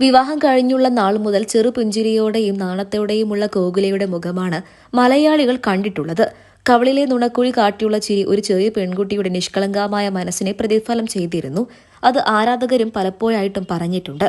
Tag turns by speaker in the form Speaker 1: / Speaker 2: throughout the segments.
Speaker 1: വിവാഹം കഴിഞ്ഞുള്ള നാൾ മുതൽ ചെറുപുഞ്ചിരിയോടെയും നാണത്തോടെയുമുള്ള കോകുലയുടെ മുഖമാണ് മലയാളികൾ കണ്ടിട്ടുള്ളത്. കവളിലെ നുണക്കുഴി കാട്ടിയുള്ള ചിരി ഒരു ചെറിയ പെൺകുട്ടിയുടെ നിഷ്കളങ്കമായ മനസ്സിനെ പ്രതിഫലം ചെയ്തിരുന്നു. അത് ആരാധകരും പലപ്പോഴായിട്ടും പറഞ്ഞിട്ടുണ്ട്.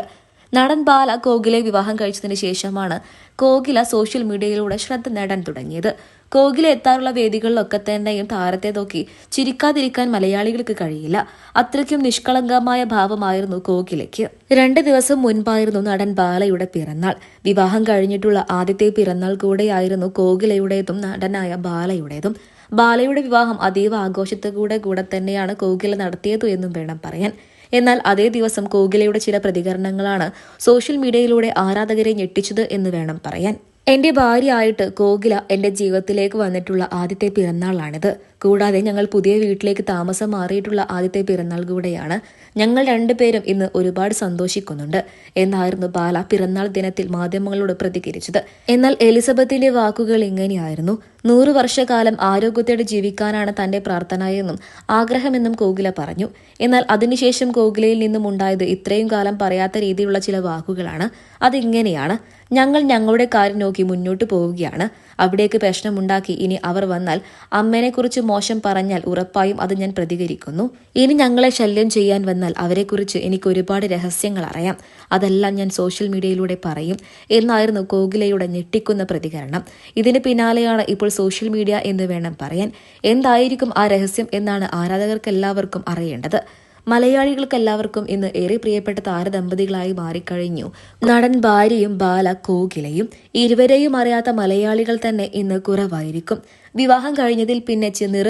Speaker 1: നടൻ ബാല കോകിലെ വിവാഹം കഴിച്ചതിന് ശേഷമാണ് കോകില സോഷ്യൽ മീഡിയയിലൂടെ ശ്രദ്ധ നേടാൻ തുടങ്ങിയത്. കോകില എത്താറുള്ള വേദികളിലൊക്കെ തന്നെയും താരത്തെ നോക്കി ചിരിക്കാതിരിക്കാൻ മലയാളികൾക്ക് കഴിയില്ല. അത്രയ്ക്കും നിഷ്കളങ്കമായ ഭാവമായിരുന്നു കോകിലയ്ക്ക്. രണ്ട് ദിവസം മുൻപായിരുന്നു നടൻ ബാലയുടെ പിറന്നാൾ. വിവാഹം കഴിഞ്ഞിട്ടുള്ള ആദ്യത്തെ പിറന്നാൾ കൂടെയായിരുന്നു കോകിലയുടേതും നടനായ ബാലയുടേതും. ബാലയുടെ വിവാഹം അതീവ ആഘോഷത്തോടെ കൂടെ തന്നെയാണ് കോകില നടത്തിയതു എന്നും വേണം പറയാൻ. എന്നാൽ അതേ ദിവസം കോകിലയുടെ ചില പ്രതികരണങ്ങളാണ് സോഷ്യൽ മീഡിയയിലൂടെ ആരാധകരെ ഞെട്ടിച്ചത് എന്ന് വേണം പറയാൻ. എന്റെ ഭാര്യയായിട്ട് കോകില എന്റെ ജീവിതത്തിലേക്ക് വന്നിട്ടുള്ള ആദ്യത്തെ പിറന്നാളാണിത്. കൂടാതെ ഞങ്ങൾ പുതിയ വീട്ടിലേക്ക് താമസം മാറിയിട്ടുള്ള ആദ്യത്തെ പിറന്നാൾ കൂടെയാണ് ഞങ്ങൾ രണ്ടുപേരും ഇന്ന് ഒരുപാട് സന്തോഷിക്കുന്നുണ്ട് എന്നായിരുന്നു ബാല പിറന്നാൾ ദിനത്തിൽ മാധ്യമങ്ങളോട് പ്രതികരിച്ചത്. എന്നാൽ എലിസബത്തിന്റെ വാക്കുകൾ ഇങ്ങനെയായിരുന്നു. നൂറു വർഷകാലം ആരോഗ്യത്തോടെ ജീവിക്കാനാണ് തന്റെ പ്രാർത്ഥനയെന്നും ആഗ്രഹമെന്നും കോകില പറഞ്ഞു. എന്നാൽ അതിനുശേഷം കോകിലയിൽ നിന്നും ഉണ്ടായത് ഇത്രയും കാലം പറയാത്ത രീതിയിലുള്ള ചില വാക്കുകളാണ്. അതിങ്ങനെയാണ്. ഞങ്ങൾ ഞങ്ങളുടെ കാര്യം നോക്കി മുന്നോട്ട് പോവുകയാണ്. അവിടേക്ക് പ്രശ്നമുണ്ടാക്കി ഇനി അവർ വന്നാൽ അമ്മേനെക്കുറിച്ച് മോശം പറഞ്ഞാൽ ഉറപ്പായും അത് ഞാൻ പ്രതികരിക്കുന്നു. ഇനി ഞങ്ങളെ ശല്യം ചെയ്യാൻ വന്നാൽ അവരെക്കുറിച്ച് എനിക്ക് ഒരുപാട് രഹസ്യങ്ങൾ അറിയാം. അതെല്ലാം ഞാൻ സോഷ്യൽ മീഡിയയിലൂടെ പറയും. എന്നായിരുന്നു കോകിലയുടെ ഞെട്ടിക്കുന്ന പ്രതികരണം. ഇതിന് പിന്നാലെയാണ് ഇപ്പോൾ സോഷ്യൽ മീഡിയ എന്ന് വേണം പറയാൻ. എന്തായിരിക്കും ആ രഹസ്യം എന്നാണ് ആരാധകർക്കെല്ലാവർക്കും അറിയേണ്ടത്. മലയാളികൾക്കെല്ലാവർക്കും ഇന്ന് ഏറെ പ്രിയപ്പെട്ട താരദമ്പതികളായി മാറിക്കഴിഞ്ഞു. നടൻ ഭാര്യയും ബാല കോകിലയും ഇരുവരെയും അറിയാത്ത മലയാളികൾ തന്നെ ഇന്ന് കുറവായിരിക്കും. വിവാഹം കഴിഞ്ഞതിൽ പിന്നെ ചെന്നിറ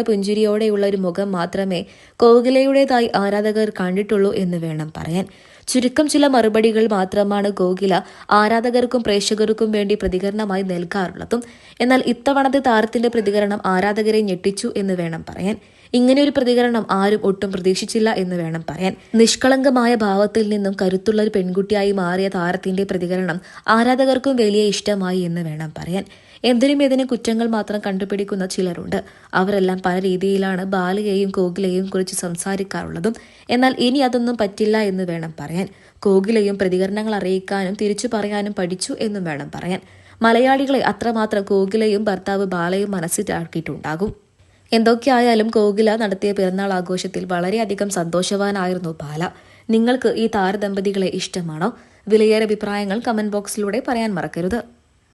Speaker 1: ഒരു മുഖം മാത്രമേ കോകിലയുടേതായി ആരാധകർ കണ്ടിട്ടുള്ളൂ എന്ന് വേണം പറയാൻ. ചുരുക്കം ചില മറുപടികൾ മാത്രമാണ് ഗോകില ആരാധകർക്കും പ്രേക്ഷകർക്കും വേണ്ടി പ്രതികരണമായി നൽകാറുള്ളതും. എന്നാൽ ഇത്തവണത്തെ താരത്തിന്റെ പ്രതികരണം ആരാധകരെ ഞെട്ടിച്ചു എന്ന് വേണം പറയാൻ. ഇങ്ങനെ ഒരു പ്രതികരണം ആരും ഒട്ടും പ്രതീക്ഷിച്ചില്ല എന്ന് വേണം പറയാൻ. നിഷ്കളങ്കമായ ഭാവത്തിൽ നിന്നും കരുത്തുള്ള ഒരു പെൺകുട്ടിയായി മാറിയ താരത്തിന്റെ പ്രതികരണം ആരാധകർക്കും വലിയ ഇഷ്ടമായി എന്ന് വേണം പറയാൻ. എന്തിനും ഏതിനും കുറ്റങ്ങൾ മാത്രം കണ്ടുപിടിക്കുന്ന ചിലരുണ്ട്. അവരെല്ലാം പല രീതിയിലാണ് ബാലയെയും കോകിലയെയും കുറിച്ച് സംസാരിക്കാറുള്ളതും. എന്നാൽ ഇനി അതൊന്നും പറ്റില്ല എന്ന് വേണം പറയാൻ. കോകിലയും പ്രതികരണങ്ങൾ അറിയിക്കാനും തിരിച്ചു പറയാനും പഠിച്ചു എന്നും വേണം പറയാൻ. മലയാളികളെ അത്രമാത്രം കോകിലയും ഭർത്താവ് ബാലയും മനസ്സിലാക്കിയിട്ടുണ്ടാകും. എന്തൊക്കെയായാലും കോകില നടത്തിയ പിറന്നാൾ ആഘോഷത്തിൽ വളരെയധികം സന്തോഷവാനായിരുന്നു ബാല. നിങ്ങൾക്ക് ഈ താരദമ്പതികളെ ഇഷ്ടമാണോ? വിലയേറെ അഭിപ്രായങ്ങൾ കമന്റ് ബോക്സിലൂടെ പറയാൻ മറക്കരുത്.